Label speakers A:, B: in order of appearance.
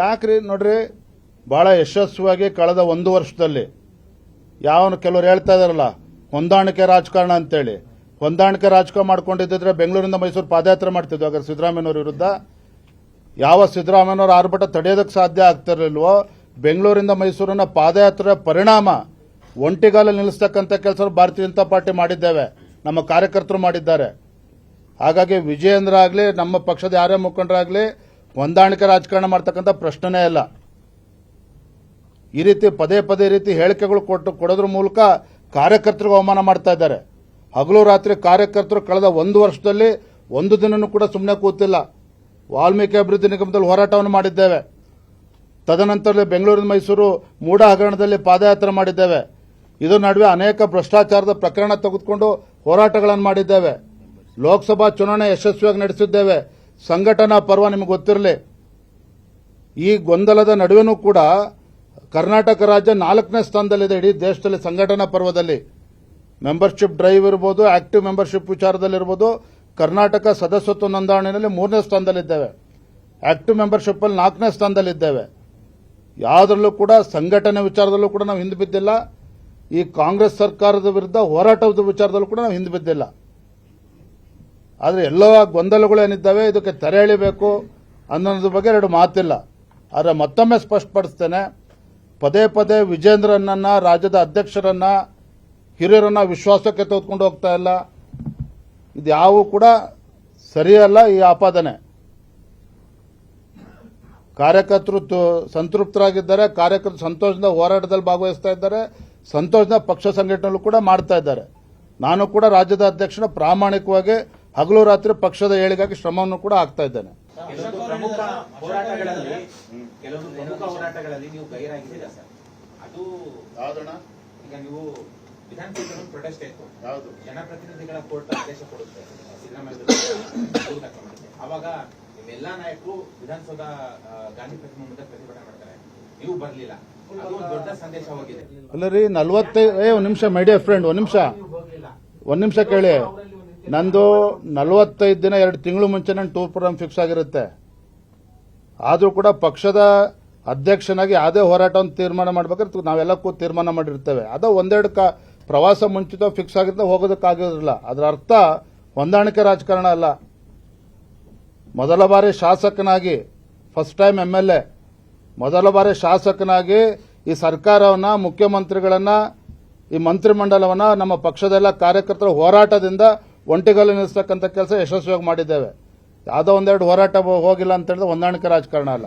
A: ಯಾಕ್ರಿ ನೋಡ್ರಿ, ಬಹಳ ಯಶಸ್ವಿಯಾಗಿ ಕಳೆದ ಒಂದು ವರ್ಷದಲ್ಲಿ ಯಾವನು ಕೆಲವರು ಹೇಳ್ತಾ ಇದಾರಲ್ಲ, ಹೊಂದಾಣಿಕೆ ರಾಜಕಾರಣ ಅಂತೇಳಿ. ಹೊಂದಾಣಿಕೆ ರಾಜಕಾರಣ ಮಾಡ್ಕೊಂಡಿದ್ದರೆ ಬೆಂಗಳೂರಿಂದ ಮೈಸೂರು ಪಾದಯಾತ್ರೆ ಮಾಡ್ತಿದ್ವಿ. ಹಾಗಾದ್ರೆ ಸಿದ್ದರಾಮಯ್ಯನವ್ರ ವಿರುದ್ಧ ಯಾವ ಸಿದ್ದರಾಮಯ್ಯನವ್ರ ಆರ್ಭಟ ತಡೆಯೋದಕ್ಕೆ ಸಾಧ್ಯ ಆಗ್ತಿರಲಿಲ್ವೋ, ಬೆಂಗಳೂರಿಂದ ಮೈಸೂರಿನ ಪಾದಯಾತ್ರೆ ಪರಿಣಾಮ ಒಂಟಿಗಾಲ ನಿಲ್ಲಿಸ್ತಕ್ಕಂಥ ಕೆಲಸ ಭಾರತೀಯ ಜನತಾ ಪಾರ್ಟಿ ಮಾಡಿದ್ದೇವೆ. ನಮ್ಮ ಕಾರ್ಯಕರ್ತರು ಮಾಡಿದ್ದಾರೆ. ಹಾಗಾಗಿ ವಿಜಯೇಂದ್ರ ಆಗಲಿ, ನಮ್ಮ ಪಕ್ಷದ ಯಾರೇ ಮುಖಂಡರಾಗಲಿ ಹೊಂದಾಣಿಕೆ ರಾಜಕಾರಣ ಮಾಡ್ತಕ್ಕಂಥ ಪ್ರಶ್ನೆನೇ ಇಲ್ಲ ಈ ರೀತಿ ಪದೇ ಪದೇ ರೀತಿ ಹೇಳಿಕೆಗಳು ಕೊಟ್ಟು ಕೊಡೋದ್ರ ಮೂಲಕ ಕಾರ್ಯಕರ್ತರಿಗೆ ಅವಮಾನ ಮಾಡ್ತಾ ಇದ್ದಾರೆ. ಹಗಲು ರಾತ್ರಿ ಕಾರ್ಯಕರ್ತರು ಕಳೆದ ಒಂದು ವರ್ಷದಲ್ಲಿ ಒಂದು ದಿನನೂ ಕೂಡ ಸುಮ್ಮನೆ ಕೂತಿಲ್ಲ. ವಾಲ್ಮೀಕಿ ಅಭಿವೃದ್ಧಿ ನಿಗಮದಲ್ಲಿ ಹೋರಾಟವನ್ನು ಮಾಡಿದ್ದೇವೆ. ತದನಂತರದಲ್ಲಿ ಬೆಂಗಳೂರಿನ ಮೈಸೂರು ಮೂಡ ಹಗರಣದಲ್ಲಿ ಪಾದಯಾತ್ರೆ ಮಾಡಿದ್ದೇವೆ. ಇದರ ನಡುವೆ ಅನೇಕ ಭ್ರಷ್ಟಾಚಾರದ ಪ್ರಕರಣ ತೆಗೆದುಕೊಂಡು ಹೋರಾಟಗಳನ್ನು ಮಾಡಿದ್ದೇವೆ. ಲೋಕಸಭಾ ಚುನಾವಣೆ ಯಶಸ್ವಿಯಾಗಿ ನಡೆಸಿದ್ದೇವೆ. ಸಂಘಟನಾ ಪರ್ವ ನಿಮಗೆ ಗೊತ್ತಿರಲಿ. ಈ ಗೊಂದಲದ ನಡುವೆನೂ ಕೂಡ ಕರ್ನಾಟಕ ರಾಜ್ಯ ನಾಲ್ಕನೇ ಸ್ಥಾನದಲ್ಲಿದೆ. ಇಡೀ ದೇಶದಲ್ಲಿ ಸಂಘಟನಾ ಪರ್ವದಲ್ಲಿ. ಮೆಂಬರ್ಶಿಪ್ ಡ್ರೈವ್ ಇರ್ಬೋದು ಆಕ್ಟಿವ್ ಮೆಂಬರ್ಶಿಪ್ ವಿಚಾರದಲ್ಲಿರ್ಬೋದು, ಕರ್ನಾಟಕ ಸದಸ್ಯತ್ವ ನೋಂದಣಿಯಲ್ಲಿ ಮೂರನೇ ಸ್ಥಾನದಲ್ಲಿದ್ದೇವೆ. ಆಕ್ಟಿವ್ ಮೆಂಬರ್ಶಿಪ್ ಅಲ್ಲಿ ನಾಲ್ಕನೇ ಸ್ಥಾನದಲ್ಲಿದ್ದೇವೆ. ಯಾವುದರಲ್ಲೂ ಕೂಡ ಸಂಘಟನೆ ವಿಚಾರದಲ್ಲೂ ಕೂಡ ನಾವು ಹಿಂದೆ ಬಿದ್ದಿಲ್ಲ. ಈ ಕಾಂಗ್ರೆಸ್ ಸರ್ಕಾರದ ವಿರುದ್ಧ ಹೋರಾಟದ ವಿಚಾರದಲ್ಲೂ ಕೂಡ ನಾವು ಹಿಂದೆ ಬಿದ್ದಿಲ್ಲ. ಆದರೆ ಎಲ್ಲ ಗೊಂದಲಗಳು ಏನಿದ್ದಾವೆ, ಇದಕ್ಕೆ ತೆರೆ ಎಳಿಬೇಕು ಅನ್ನೋದ್ರ ಬಗ್ಗೆ ಎರಡು ಮಾತಿಲ್ಲ. ಆದರೆ ಮತ್ತೊಮ್ಮೆ ಸ್ಪಷ್ಟಪಡಿಸ್ತೇನೆ, ಪದೇ ಪದೇ ವಿಜೇಂದ್ರನನ್ನ, ರಾಜ್ಯದ ಅಧ್ಯಕ್ಷರನ್ನ, ಹಿರಿಯರನ್ನ ವಿಶ್ವಾಸಕ್ಕೆ ತೆಗೆದುಕೊಂಡು ಹೋಗ್ತಾ ಇಲ್ಲ. ಇದು ಯಾವ ಕೂಡ ಸರಿಯಲ್ಲ, ಈ ಆಪಾದನೆ. ಕಾರ್ಯಕರ್ತರು ಸಂತೃಪ್ತರಾಗಿದ್ದಾರೆ, ಕಾರ್ಯಕರ್ತರು ಸಂತೋಷದಿಂದ ಹೋರಾಟದಲ್ಲಿ ಭಾಗವಹಿಸ್ತಾ ಇದ್ದಾರೆ ಸಂತೋಷದ ಪಕ್ಷ ಸಂಘಟನೆಗಳು ಕೂಡ ಮಾಡ್ತಾ ಇದ್ದಾರೆ. ನಾನು ಕೂಡ ರಾಜ್ಯದ ಅಧ್ಯಕ್ಷನ ಪ್ರಾಮಾಣಿಕವಾಗಿ ಹಗಲು ರಾತ್ರಿ ಪಕ್ಷದ ಏಳಿಗಾಗಿ ಶ್ರಮವನ್ನು ಕೂಡ ಆಗ್ತಾ ಇದ್ದಾನೆ?
B: ಜನಪ್ರತಿನಿಧಿಗಳ ಕೋರ್ಟ್ ಆದೇಶ ಕೊಡುತ್ತೆ. ಸಿದ್ದರಾಮಯ್ಯ ಅವಾಗ ನಾಯಕರು ವಿಧಾನಸೌಧ ಆ, ಗಾಂಧಿ ಪ್ರತಿಮೆ ಮುಂದೆ ಪ್ರತಿಭಟನೆ ಮಾಡ್ತಾರೆ. ನೀವು ಬರ್ಲಿಲ್ಲ. ಅದು ದೊಡ್ಡ ಸಂದೇಶ ಹೋಗಿದೆ.
A: ಅಲ್ಲ ರೀ ನಲ್ವತ್ತೈದು ಏ ಒಂದು ನಿಮಿಷ ಫ್ರೆಂಡ್ ಒಂದು ನಿಮಿಷ. ಒಂದು ನಿಮಿಷ ಕೇಳಿ. ನಂದು ನಲವತ್ತೈದು ದಿನ ಎರಡು ತಿಂಗಳು ಮುಂಚೆ ನನ್ನ ಟೂರ್ ಪ್ರೋಗ್ರಾಮ್ ಫಿಕ್ಸ್ ಆಗಿರುತ್ತೆ. ಆದರೂ ಕೂಡ ಪಕ್ಷದ ಅಧ್ಯಕ್ಷನಾಗಿ ಯಾವುದೇ ಹೋರಾಟವನ್ನು ತೀರ್ಮಾನ ಮಾಡ್ಬೇಕಾದ್ರೆ ನಾವೆಲ್ಲ ಕೂತ್ ತೀರ್ಮಾನ ಮಾಡಿರ್ತೇವೆ. ಅದು ಒಂದೆರಡು ಕ ಪ್ರವಾಸ ಮುಂಚಿತ ಫಿಕ್ಸ್ ಆಗಿದ್ದ ಹೋಗೋದಕ್ಕಾಗಿರಲಿಲ್ಲ ಅದರ ಅರ್ಥ ಹೊಂದಾಣಿಕೆ ರಾಜಕಾರಣ ಅಲ್ಲ. ಮೊದಲ ಬಾರಿ ಶಾಸಕನಾಗಿ first time M L A ಮೊದಲ ಬಾರಿ ಶಾಸಕನಾಗಿ ಈ ಸರ್ಕಾರವನ್ನ, ಮುಖ್ಯಮಂತ್ರಿಗಳನ್ನ, ಈ ಮಂತ್ರಿಮಂಡಲವನ್ನ ನಮ್ಮ ಪಕ್ಷದೆಲ್ಲ ಕಾರ್ಯಕರ್ತರ ಹೋರಾಟದಿಂದ ಒಂಟಿಗಲ್ಲು ನಿಲ್ಲಿಸ್ತಕ್ಕಂಥ ಕೆಲಸ ಯಶಸ್ವಿಯಾಗಿ ಮಾಡಿದ್ದೇವೆ. ಯಾವುದೋ ಒಂದೆರಡು ಹೋರಾಟ ಹೋಗಿಲ್ಲ ಅಂತ ಹೇಳಿದ್ರೆ ಹೊಂದಾಣಿಕೆ ರಾಜಕಾರಣ ಅಲ್ಲ.